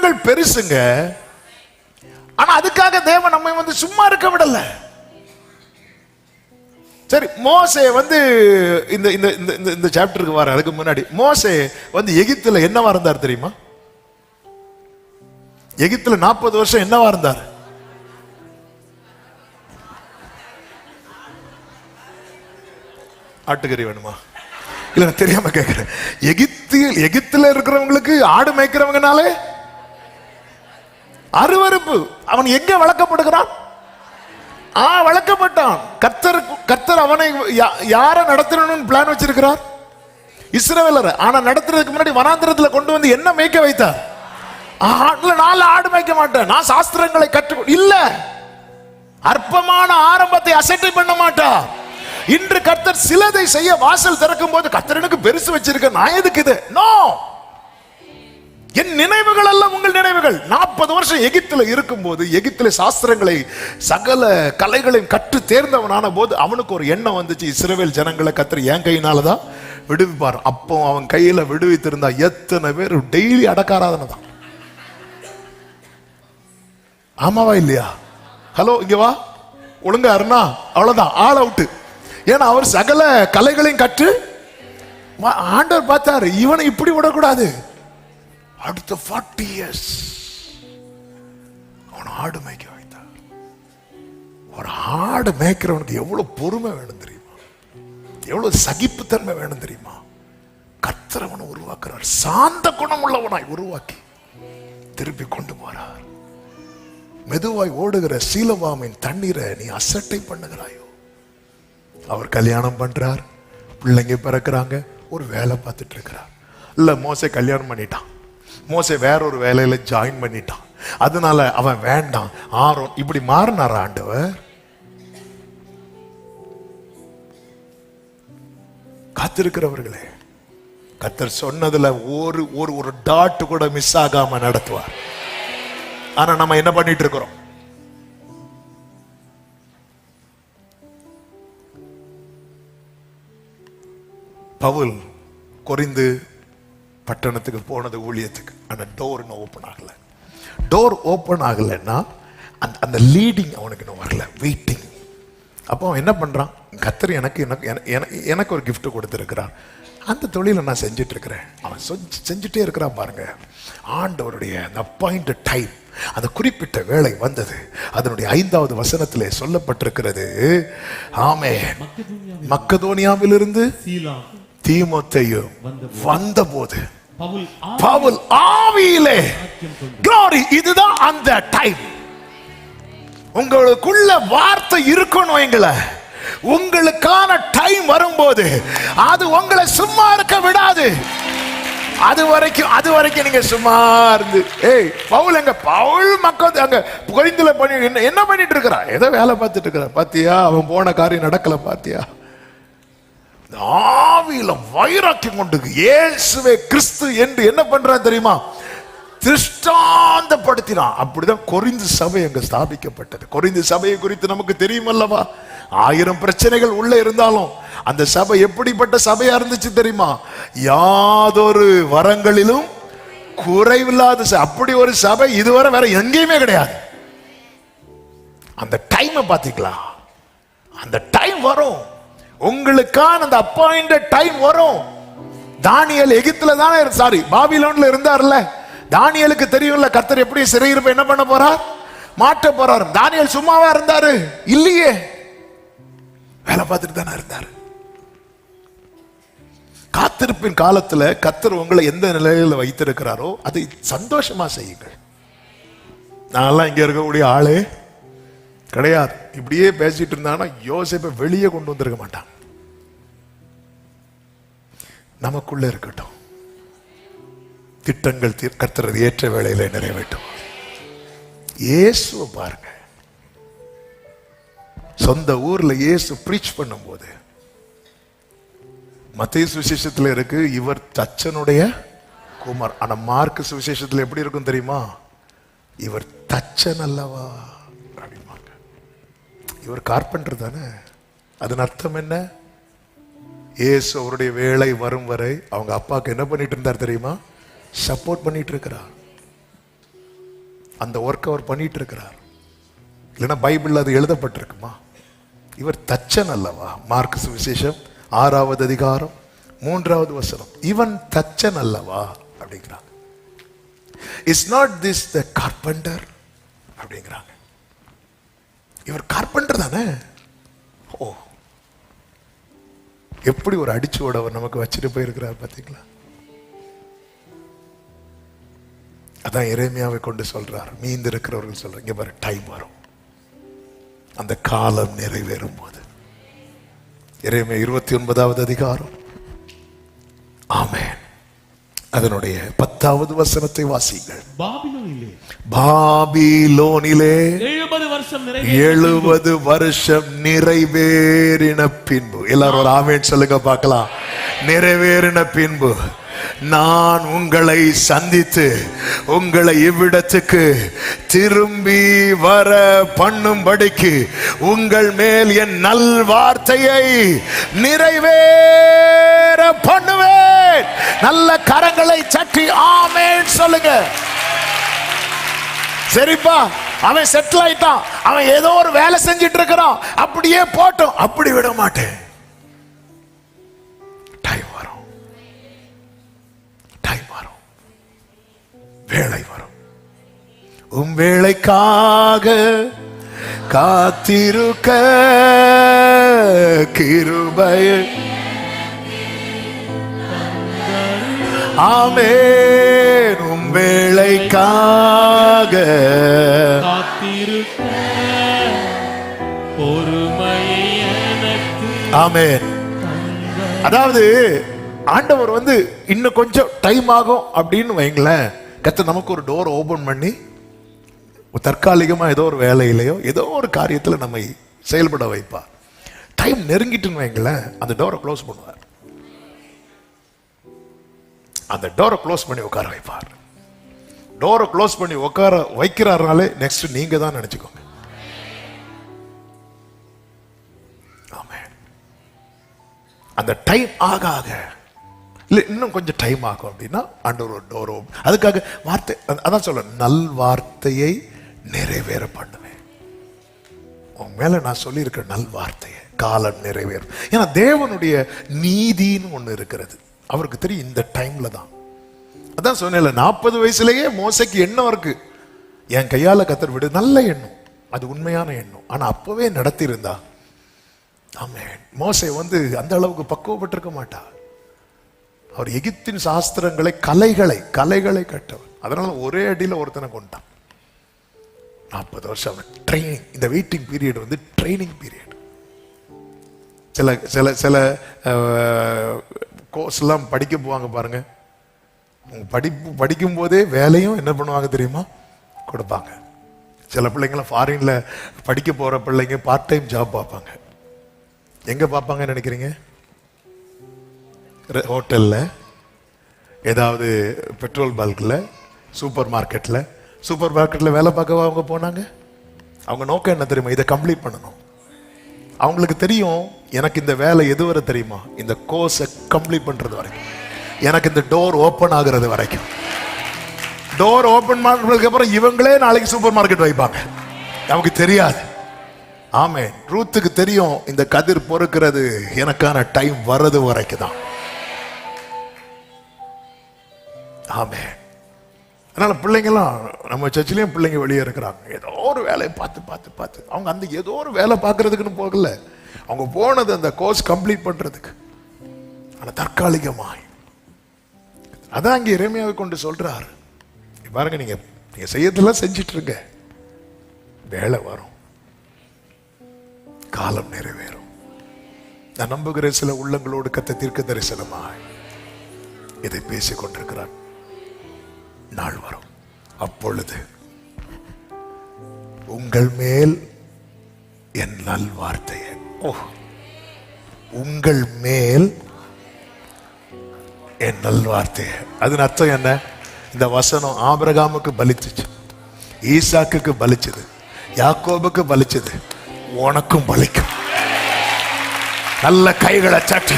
திட்டங்கள் பெருசுங்க. ஆனா அதுக்காக தேவன் நம்மை வந்து சும்மா இருக்க விடல. சரி மோசே வந்து இந்த இந்த இந்த இந்த- சாப்டருக்கு வர அதுக்கு முன்னாடி மோசே வந்து எகிப்துல என்னவா இருந்தார் தெரியுமா? எகிப்துல நாற்பது வருஷம் என்னவா இருந்தார்? ஆட்டுக்கறி வேணுமா? இல்ல நான் தெரியாம கேட்கிறேன் எகிப்து எகிப்துல இருக்கிறவங்களுக்கு ஆடு மேய்க்கிறவங்கனாலே அருவறுப்பு அவன் எங்க வளர்க்கப்படுகிறான்? ஆ வளர்க்கப்பட்டான். கர்த்தர் கர்த்தர் அவனை யா- நடத்தணும்னு பிளான் வச்சிருக்கிறார்? இஸ்ரவேலர். ஆனா நடத்துறதுக்கு முன்னாடி வனாந்திரத்துல கொண்டு வந்து என்ன மேய்க்க வைத்தார்? ஆடுல நாலு ஆடு மேய்க்க மாட்டேன். நான் சாஸ்திரங்களை கற்று இல்ல. அற்பமான ஆரம்பத்தை அசட்டை பண்ண மாட்டா இன்று கர்த்தர் சிலதை செய்ய வாசல் திறக்கும் போது கர்த்தர் எனக்கு பெருசு வச்சிருக்க. நான் எதுக்கு இது? நோ என் நினைவுகள் அல்ல உங்கள் நினைவுகள். நாற்பது வருஷம் எகிப்துல இருக்கும்போது எகிப்தில் சாஸ்திரங்களை சகல கலைகளையும் கற்று தேர்ந்தவனான போது அவனுக்கு ஒரு எண்ணம் வந்துச்சு இஸ்ரவேல் ஜனங்களை கத்திர என் கையினாலதான் விடுவிப்பார். அப்போ அவன் கையில விடுவித்திருந்தா எத்தனை பேர் டெய்லி அடக்காராதனை தான். ஆமாவா இல்லையா? ஹலோ இங்க வா. ஒழுங்கா இருந்தா அவ்வளவுதான். ஆள் அவுட்டு ஏன்னா அவர் சகல கலைகளையும் கற்று ஆண்டவர் பார்த்தாரு. இவனை இப்படி விடக்கூடாது. அடுத்த ஃபார்ட்டி இயர்ஸ் அவன் ஆடு மேய்க்க வைத்தார் ஒரு ஆடு மேய்க்கிறவனுக்கு எவ்வளவு பொறுமை வேணும் தெரியுமா? எவ்வளவு சகிப்புத்தன்மை வேணும் தெரியுமா? கத்திரவனை உருவாக்குறார். சாந்த குணம் உள்ளவனாய் உருவாக்கி திருப்பி கொண்டு போறார். மெதுவாய் ஓடுகிற சீலவாமின் தண்ணீரை நீ அசட்டை பண்ணுகிறாயோ? அவர் கல்யாணம் பண்றார். பிள்ளைங்க பிறக்கிறாங்க. ஒரு வேலை பார்த்துட்டு இருக்கிறார். இல்ல மோசே கல்யாணம் பண்ணிட்டான். மோசை வேற ஒரு வேலையில ஜாயின் பண்ணிட்டான். அதனால அவன் வேண்டாம். ஆரோன் இப்படி மாறினார் ஆண்டவர்? காத்திருக்கிறவர்களே கத்தர் சொன்னதுல ஒரு ஒரு ஒரு டாட் கூட மிஸ் ஆகாம நடத்துவார். ஆனா நம்ம என்ன பண்ணிட்டு இருக்கிறோம்? பவுல் கொரிந்து பட்டணத்துக்கு போனது ஊழியத்துக்கு. ஆனால் டோர் இன்னும் ஓப்பன் ஆகலை. டோர் ஓப்பன் ஆகலைன்னா அந்த அந்த லீடிங் அவனுக்கு இன்னும் வரல. வெயிட்டிங் அப்போ அவன் என்ன பண்ணுறான் கத்தர் எனக்கு எனக்கு எனக்கு எனக்கு ஒரு கிஃப்ட்டு கொடுத்துருக்கிறான் அந்த தொழிலை நான் செஞ்சிட்ருக்கிறேன். அவன் செஞ்சு- செஞ்சுட்டே இருக்கிறான் பாருங்க. ஆண்டவருடைய அந்த அப்பாயிண்ட் டைம் அந்த குறிப்பிட்ட வேலை வந்தது. அதனுடைய ஐந்தாவது வசனத்திலே சொல்லப்பட்டிருக்கிறது. ஆமே மக்கதோனியாவிலிருந்து தீமோத்தேயும் வந்தபோது பவுல் பவுல் ஆவியிலே. glory இதுதான் அந்த டைம் உங்களுக்குள்ள வார்த்தை இருக்கணும் எங்களை. உங்களுக்கான டைம் வரும்போது அது உங்களை சும்மா இருக்க விடாது. அது வரைக்கும் அது வரைக்கும் நீங்க சும்மா இருந்து ஏய் பவுல் எங்க பவுல் மக்கள் அங்க குறைந்துல பண்ணி என்ன என்ன பண்ணிட்டு இருக்கிறா? ஏதோ வேலை பார்த்துட்டு இருக்கிறா. பாத்தியா? அவன் போன காரியம் நடக்கல பாத்தியா? ஆவியில வைராக்கியம் கொண்டு இயேசுவே கிறிஸ்து என்று என்ன பண்றான் தெரியுமா? திருஷ்டாந்தப்படுத்தினான் அப்படிதான் கொரிந்து சபை அங்க ஸ்தாபிக்கப்பட்டது. கொரிந்து சபையை குறித்து நமக்கு தெரியும் அல்லவா ஆயிரம் பிரச்சனைகள் உள்ள இருந்தாலும் அந்த சபை எப்படிப்பட்ட சபையா இருந்துச்சு தெரியுமா? யாதொரு வரங்களிலும் குறைவில்லாத ச- அப்படி ஒரு சபை இதுவரை வேற எங்கேயுமே கிடையாது. அந்த டைமை பார்த்துக்கலாம். அந்த டைம் வரும். உங்களுக்கான அந்த அப்பாயிண்டட் டைம் வரும். தானியல் எகிப்துல தானே சாரி பாபிலோன்ல இருந்தார்ல. தானியலுக்கு தெரியும்ல கர்த்தர் எப்படி சிறையிருப்ப என்ன பண்ண போறார்? மாட்ட போறார். தானியல் சும்மாவா இருந்தாரு? இல்லையே. வேலை பார்த்துட்டு தானே இருந்தாரு. காத்திருப்பின் காலத்துல கத்தர் உங்களை எந்த நிலையில வைத்திருக்கிறாரோ அதை சந்தோஷமா செய்யுங்கள். நான்லாம் இங்க இருக்கக்கூடிய ஆளே. கிடையாது. இப்படியே பேசிட்டு இருந்தானா யோசிப்பை வெளியே கொண்டு வந்திருக்க மாட்டான். நமக்குள்ள இருக்கட்டும். திட்டங்கள் தீர்- கர்த்தரது ஏற்ற வேலையில நிறைவேற்றும். இயேசுவை பாருங்க. சொந்த ஊர்ல இயேசு ப்ரீச் பண்ணும்போது மத்திய சுவிசேஷத்தில் இருக்கு இவர் தச்சனுடைய குமார். ஆனா மார்க் சுவிசேஷத்துல எப்படி இருக்கும் தெரியுமா? இவர் தச்சன் அல்லவா? இவர் கார்பெண்டர் தானே? அதன் அர்த்தம் என்ன? ஏசு அவருடைய வேலை வரும் வரை அவங்க அப்பாவுக்கு என்ன பண்ணிட்டு இருந்தார் தெரியுமா? சப்போர்ட் பண்ணிட்டு இருக்கிறார். அந்த ஒர்க் அவர் பண்ணிட்டு இருக்கிறார். இல்லைன்னா பைபிள் அது எழுதப்பட்டிருக்குமா? இவர் தச்சன் அல்லவா? மார்க் சுவிசேஷம் ஆறாவது அதிகாரம் மூன்றாவது வசனம். இவன் தச்சன் அல்லவா? அப்படிங்கிறாங்க. Is not this the carpenter அப்படிங்கிறாங்க. இவர் கார்பெண்டர் தானே? ஓ. எப்படி ஒரு அடிச்சுவோட அவர் நமக்கு வச்சுட்டு போயிருக்கிறார் பார்த்தீங்களா அதான் இறைமையாவை கொண்டு சொல்றார். மீந்து இருக்கிறவர்கள் சொல்றாங்க இங்க பாரு டைம் வரும். அந்த காலம் நிறைவேறும் போது இறைமை இருபத்தி ஒன்பதாவது அதிகாரம். அதனுடைய பத்தாவது வசனத்தை வாசிங்கள் பாபிலோனிலே. பாபிலோனிலே எழுபது வருஷம் நிறைவே எழுபது வருஷம் நிறைவேறின பின்பு. எல்லாரும் ஒரு ஆமேன் சொல்லுங்க பார்க்கலாம். நிறைவேறின பின்பு நான் உங்களை சந்தித்து உங்களை இவ்விடத்துக்கு திரும்பி வர பண்ணும்படிக்கு உங்கள் மேல் என் நல் வார்த்தையை நிறைவேற பண்ணுவேன். நல்ல கரங்களை சற்றி ஆமேன் சொல்லுங்க. சரிப்பா அவன் செட்டில் ஆயிட்டான். அவன் ஏதோ ஒரு வேலை செஞ்சிட்டு இருக்கிறான். அப்படியே போட்டோம். அப்படி விட மாட்டேன் வேலை வரும். உன் வேலைக்காக காத்திருக்க கிருபை ஆமே உம் வேலைக்காக காத்திருக்க ஆமே அதாவது ஆண்டவர் வந்து இன்னும் கொஞ்சம் டைம் ஆகும் அப்படின்னு வைங்களேன். கத்த நமக்கு ஒரு டோர் ஓபன் பண்ணி தற்காலிகமாக ஏதோ ஒரு வேலையிலையோ ஏதோ ஒரு காரியத்தில் நம்மை செயல்பட வைப்பார். டைம் நெருங்கிட்டுன்னு வைங்களேன் அந்த டோரை க்ளோஸ் பண்ணுவார். அந்த டோரை க்ளோஸ் பண்ணி உட்கார வைப்பார். டோரை க்ளோஸ் பண்ணி உட்கார வைக்கிறாருனாலே நெக்ஸ்ட் நீங்க தான் நினைச்சுக்கோங்க. அந்த டைம் ஆக ஆக இல்லை இன்னும் கொஞ்சம் டைம் ஆகும் அப்படின்னா ஆண்டவர் ஒரு டோர் அதுக்காக வார்த்தை அதான் சொல்ல நல் வார்த்தையை நிறைவேற பண்ணுவேன். உன் மேலே நான் சொல்லியிருக்கிற நல் வார்த்தையை காலம் நிறைவேறும். ஏன்னா தேவனுடைய நீதின்னு ஒன்று இருக்கிறது. அவருக்கு தெரியும் இந்த டைம்ல தான். அதான் சொன்னேன்ல நாற்பது வயசுலயே மோசைக்கு எண்ணம் இருக்கு. என் கையால் கத்தர் விடு நல்ல எண்ணம். அது உண்மையான எண்ணம். ஆனால் அப்போவே நடத்தியிருந்தா ஆமென். மோசை வந்து அந்த அளவுக்கு பக்குவப்பட்டிருக்க மாட்டா. அவர் எகிப்தின் சாஸ்திரங்களை கலைகளை கலைகளை கட்டவர் அதனால ஒரே அடியில் ஒருத்தனை கொண்டான் நாற்பது வருஷம் ட்ரைனிங் இந்த வெயிட்டிங் பீரியட் வந்து ட்ரைனிங் பீரியட் சில சில சில கோர்ஸ்லாம் படிக்க போவாங்க பாருங்க. படிப்பு படிக்கும் போதே வேலையும் என்ன பண்ணுவாங்க தெரியுமா? கொடுப்பாங்க. சில பிள்ளைங்களாம் ஃபாரின்ல படிக்க போற பிள்ளைங்க பார்ட் டைம் ஜாப் பார்ப்பாங்க. எங்க பார்ப்பாங்கன்னு நினைக்கிறீங்க? ஹோட்டலில் ஏதாவது பெட்ரோல் பல்கில் சூப்பர் மார்க்கெட்டில் சூப்பர் மார்க்கெட்டில் வேலை பார்க்கவா அவங்க போனாங்க? அவங்க நோக்கம் என்ன தெரியுமா? இதை கம்ப்ளீட் பண்ணணும். அவங்களுக்கு தெரியும் எனக்கு இந்த வேலை எதுவரை தெரியுமா? இந்த கோர்ஸை கம்ப்ளீட் பண்ணுறது வரைக்கும். எனக்கு இந்த டோர் ஓப்பன் ஆகுறது வரைக்கும். டோர் ஓப்பன் பண்ணுறதுக்கு அப்புறம் இவங்களே நாளைக்கு சூப்பர் மார்க்கெட் வைப்பாங்க. நமக்கு தெரியாது. ஆமே ரூத்துக்கு தெரியும் இந்த கதிர் பொறுக்கிறது எனக்கான டைம் வர்றது வரைக்கும் தான் ஆமே. அதனால பிள்ளைங்கெல்லாம் நம்ம சர்ச்சிலையும் பிள்ளைங்க வெளியே இருக்கிறாங்க. ஏதோ ஒரு வேலையை பார்த்து பார்த்து பார்த்து. அவங்க அந்த ஏதோ ஒரு வேலை பார்க்கறதுக்குன்னு போகல. அவங்க போனது அந்த கோர்ஸ் கம்ப்ளீட் பண்ணுறதுக்கு ஆனால் தற்காலிகமாய். அதான் அங்கே இறைமையாவை கொண்டு சொல்கிறார் பாருங்க நீங்கள் நீங்கள் செய்யறதெல்லாம் செஞ்சிட்ருங்க. வேலை வரும். காலம் நிறைவேறும். நான் நம்புகிற சில உள்ளங்களோடு கத்த தீர்க்க தரிசனமாய் இதை பேசிக் கொண்டிருக்கிறார் நாள் வரும். அப்பொழுது உங்கள் மேல் என் நல் வார்த்தையை. உங்கள் மேல் என் நல் வார்த்தையை. அதன் அர்த்தம் என்ன? இந்த வசனம் ஆபிரகாமுக்கு பலிச்சுச்சு. ஈசாக்குக்கு பலிச்சது. யாக்கோபுக்கு பலிச்சது. உனக்கும் பலிக்கும். நல்ல கைகளை சட்டி